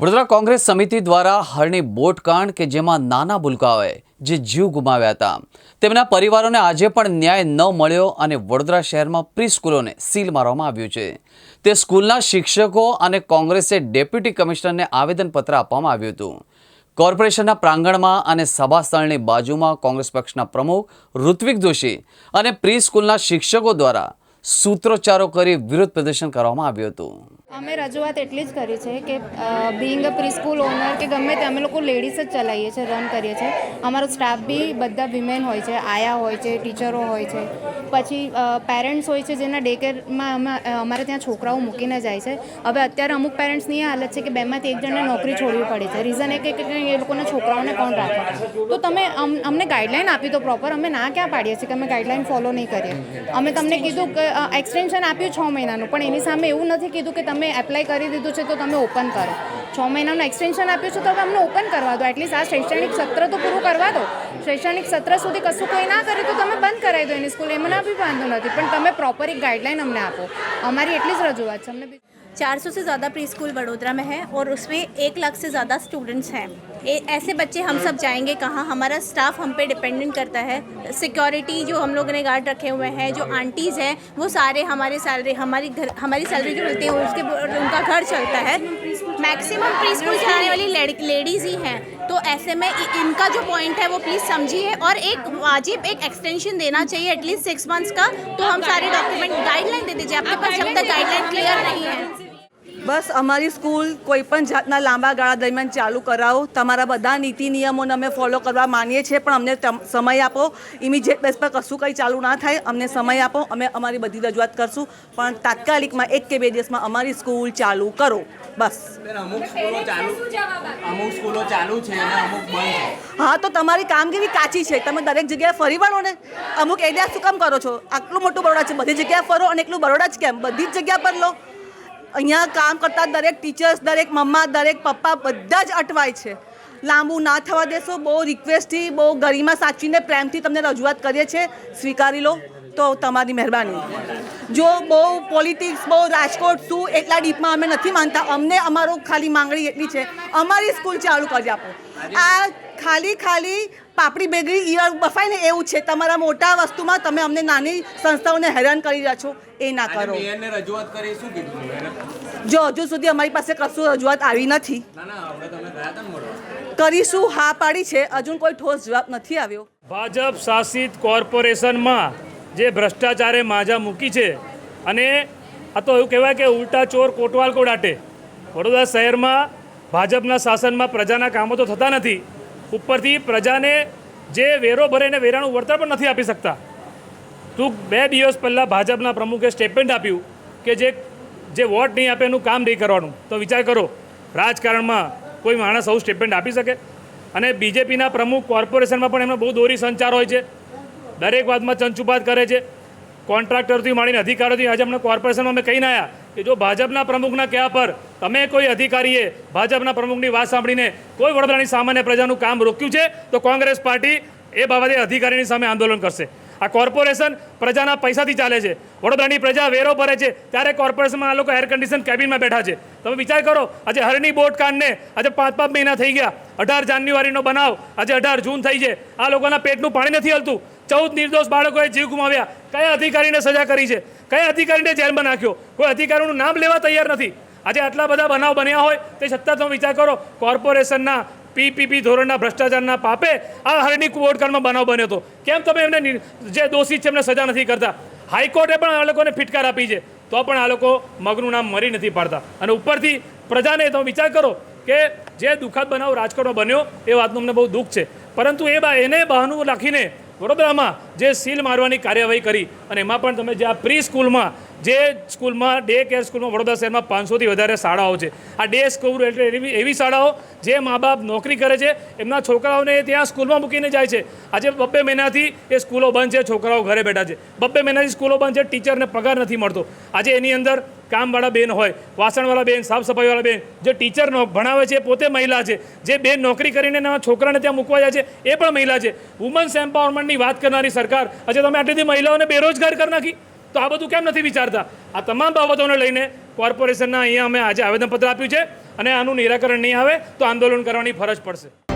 વડોદરા કોંગ્રેસ સમિતિ દ્વારા હરણી બોટકાંડ કે જેમાં નાના બુલકાઓએ જે જીવ ગુમાવ્યા હતા. તેમના પરિવારોને આજે પણ ન્યાય ન મળ્યો અને વડોદરા શહેરમાં પ્રી સ્કૂલોને સીલ મારવામાં આવ્યું છે. તે સ્કૂલના શિક્ષકો અને કોંગ્રેસે ડેપ્યુટી કમિશનરને આવેદનપત્ર આપવામાં આવ્યું હતું. કોર્પોરેશનના પ્રાંગણમાં અને સભા સ્થળની બાજુમાં કોંગ્રેસ પક્ષના પ્રમુખ ઋત્વિક જોશી અને પ્રી સ્કૂલના શિક્ષકો દ્વારા સૂત્રોચ્ચારો કરી વિરોધ પ્રદર્શન કરવામાં આવ્યું હતું. અમે રજૂઆત એટલી જ કરી છે કે being a pre school owner કે ગમે તે અમે લોકો લેડીઝ જ ચલાવીએ છીએ રન કરીએ છીએ. અમારો સ્ટાફ બી બધા વિમેન હોય છે, આયા હોય છે, ટીચરો હોય છે. પછી પેરેન્ટ્સ હોય છે જેના ડે કેરમાં અમે અમારે ત્યાં છોકરાઓ મૂકીને જાય છે. હવે અત્યારે અમુક પેરેન્ટ્સની એ હાલત છે કે બેમાંથી એક જણને નોકરી છોડવી પડે છે. રીઝન એ કે એ લોકોના છોકરાઓને કોણ રાખે? તો તમે અમ- અમને ગાઈડલાઈન આપી તો પ્રોપર અમે ના ક્યાં પાડીએ છીએ કે અમે ગાઈડલાઈન ફોલો નહીં કરીએ. અમે તમને કીધું કે એક્સટેન્શન આપ્યું છ મહિનાનું, પણ એની સામે એવું નથી કીધું કે તમે એપ્લાય કરી દીધું છે તો તમે ઓપન કરો. છ મહિનાનું એક્સટેન્શન આપ્યું છે તો હવે અમને ઓપન કરવા દો. એટલીસ્ટ આ શૈક્ષણિક સત્ર તો પૂરું કરવા દો. શૈક્ષણિક સત્ર સુધી કશું કોઈ ના કરે તો તમે બંધ કરાવી દો એની સ્કૂલ એમાં બી વાંધો નથી. પણ તમે પ્રોપર એક ગાઈડલાઈન અમને આપો. અમારી એટલી જ રજૂઆત છે. અમને 400 से ज़्यादा प्री स्कूल वडोदरा में है और उसमें एक लाख से ज़्यादा स्टूडेंट्स हैं। ऐसे बच्चे हम सब जाएँगे कहाँ? हमारा स्टाफ हम पे डिपेंडेंट करता है। सिक्योरिटी जो हम लोगों ने गार्ड रखे हुए हैं, जो आंटीज़ हैं, वो सारे हमारे सैलरी हमारी घर, हमारी सैलरी जो मिलती है, उसके उनका घर चलता है। मैक्सिमम प्री स्कूल चलाने वाली लेडीज़ ही हैं। तो ऐसे में इनका जो पॉइंट है, वो प्लीज़ समझिए और एक वाजिब, एक एक्सटेंशन देना चाहिए एटलीस्ट सिक्स मंथ्स का। तो हम सारे डॉक्यूमेंट गाइडलाइन दे दीजिए। आपके पास जब तक गाइडलाइन क्लियर नहीं है। બસ અમારી સ્કૂલ કોઈ પણ જાતના લાંબા ગાળા દરમિયાન ચાલુ કરાવો. તમારા બધા નીતિ નિયમોને અમે ફોલો કરવા માનીએ છીએ પણ અમને સમય આપો. ઇમિજિએટ બેસ પર કશું કંઈ ચાલુ ના થાય અમને સમય આપો અમે અમારી બધી રજૂઆત કરશું. પણ તાત્કાલિકમાં એક કે બે દિવસમાં અમારી સ્કૂલ ચાલુ કરો. બસ. અમુક સ્કૂલો ચાલુ અમુક સ્કૂલો ચાલુ છે અને અમુક બંધ છે. હા તો તમારી કામગીરી કાચી છે. તમે દરેક જગ્યાએ ફરી વળો ને. અમુક એરિયા શું કામ કરો છો? આટલું મોટું બરોડા છે. બધી જગ્યાએ ફરો અને એટલું બરોડા જ કેમ? બધી જ જગ્યા પર લો. અહીંયા કામ કરતા દરેક ટીચર્સ, દરેક મમ્મા, દરેક પપ્પા બધા જ અટવાય છે. લાંબુ ના થવા દેશો, બહુ રિક્વેસ્ટથી, બહુ ગરિમા સાચવીને પ્રેમથી તમને રજૂઆત કરીએ છીએ. સ્વીકારી લો. તો તમારી મહેરબાની. જો બહુ પોલિટિક્સ, બહુ રાજકોટ, શું એટલા ડીપમાં અમે નથી માનતા. અમને અમારો ખાલી માંગણી એટલી છે. અમારી સ્કૂલ ચાલુ કરી આપો. આ ખાલી ખાલી પાપડી બેગડી ઈયળ બફાય ને એવું છે. તમારા મોટા વસ્તુમાં તમે અમને નાની સંસ્થાઓને હેરાન કરી રહ્યા છો. એ ના કરો. રજૂઆત કરી શું કીધું જો હજુ સુધી અમારી પાસે કશું રજૂઆત આવી નથી. કરીશું હા પાડી છે. હજુ કોઈ ઠોસ જવાબ નથી આવ્યો. ભાજપ શાસિત કોર્પોરેશનમાં જે ભ્રષ્ટાચારે માજા મૂકી છે અને આ તો એવું કહેવાય કે ઉલટા ચોર કોટવાલ કોડાટે. વડોદરા શહેરમાં ભાજપના શાસનમાં પ્રજાના કામો તો થતા નથી. ઉપરથી પ્રજાને જે વેરો ભરે એને વેરાનું વળતર પણ નથી આપી શકતા. ટૂંક બે દિવસ પહેલાં ભાજપના પ્રમુખે સ્ટેટમેન્ટ આપ્યું કે જે જે વોટ નહીં આપે એનું કામ નહીં કરવાનું. તો વિચાર કરો, રાજકારણમાં કોઈ માણસ આવું સ્ટેટમેન્ટ આપી શકે? અને બીજેપીના પ્રમુખ કોર્પોરેશનમાં પણ એમનો બહુ દોરી સંચાર હોય છે. દરેક વાતમાં ચંચુપાત કરે છે. કોન્ટ્રાક્ટરથી માંડીને અધિકારીઓથી આજે અમને કોર્પોરેશનમાં અમે કહીને આવ્યા કે જો ભાજપના પ્રમુખના કહેવા પર તમે કોઈ અધિકારીએ ભાજપના પ્રમુખની વાત સાંભળીને કોઈ વડોદરાની સામાન્ય પ્રજાનું કામ રોક્યું છે, તો કોંગ્રેસ પાર્ટી એ બાબતે અધિકારીની સામે આંદોલન કરશે. આ કોર્પોરેશન પ્રજાના પૈસાથી ચાલે છે. વડોદરાની પ્રજા વેરો ભરે છે, ત્યારે કોર્પોરેશનમાં આ લોકો એર કન્ડિશન કેબિનમાં બેઠા છે. તમે વિચાર કરો, આજે હરણી બોટ કાંડને આજે પાંચ પાંચ મહિના થઈ ગયા. અઢાર જાન્યુઆરીનો બનાવ આજે અઢાર જૂન થઈ છે. આ લોકોના પેટનું પાણી નથી હલતું. ચૌદ નિર્દોષ બાળકોએ જીવ ગુમાવ્યા. કયા અધિકારીને સજા કરી છે? કયા અધિકારીને જેલમાં નાખ્યો? કોઈ અધિકારીનું નામ લેવા તૈયાર નથી. આજે આટલા બધા બનાવ બન્યા હોય તે છતાં તમે વિચાર કરો, કોર્પોરેશનના, પીપીપી ધોરણના, ભ્રષ્ટાચારના પાપે આ હરણી કુવોટકાંડમાં બનાવ બન્યો હતો. કેમ તમે એમને જે દોષિત છે એમને સજા નથી કરતા? હાઈકોર્ટે પણ આ લોકોને ફિટકાર આપી છે. તો પણ આ લોકો મગનું નામ મરી નથી પાડતા. અને ઉપરથી પ્રજાને તમે વિચાર કરો કે જે દુઃખદ બનાવ રાજકોટમાં બન્યો, એ વાતનું અમને બહુ દુઃખ છે. પરંતુ એ બા, એને બહાનું રાખીને વડોદરામાં જે સીલ મારવાની કાર્યવાહી કરી અને એમાં પણ તમે જે આ પ્રી સ્કૂલમાં જે સ્કૂલમાં ડે કેર સ્કૂલમાં વડોદરા શહેરમાં પાંચસોથી વધારે શાળાઓ છે. આ ડે સ્કૂલ એટલે એવી એવી શાળાઓ જે મા બાપ નોકરી કરે છે, એમના છોકરાઓને ત્યાં સ્કૂલમાં મૂકીને જાય છે. આજે બબ્બે મહિનાથી એ સ્કૂલો બંધ છે, છોકરાઓ ઘરે બેઠા છે. બબ્બે મહિનાથી સ્કૂલો બંધ છે, ટીચરને પગાર નથી મળતો. આજે એની અંદર કામવાળા બેન હોય, વાસણવાળા બેન સાફ સફાઈવાળા બેન, જે ટીચર ભણાવે છે પોતે મહિલા છે. જે બેન નોકરી કરીને એના છોકરાને ત્યાં મૂકવા જાય છે, એ પણ મહિલા છે. વુમન્સ એમ્પાવરમેન્ટની વાત કરનારી સરકાર, આજે તમે આટલી મહિલાઓને બેરોજગાર કરી નાખી. તો આ બધું કેમ નથી વિચારતા? આ તમામ બાબતોને લઈને કોર્પોરેશનના અહીંયા અમે આજે આવેદનપત્ર આપ્યું છે અને આનું નિરાકરણ નહીં આવે તો આંદોલન કરવાની ફરજ પડશે.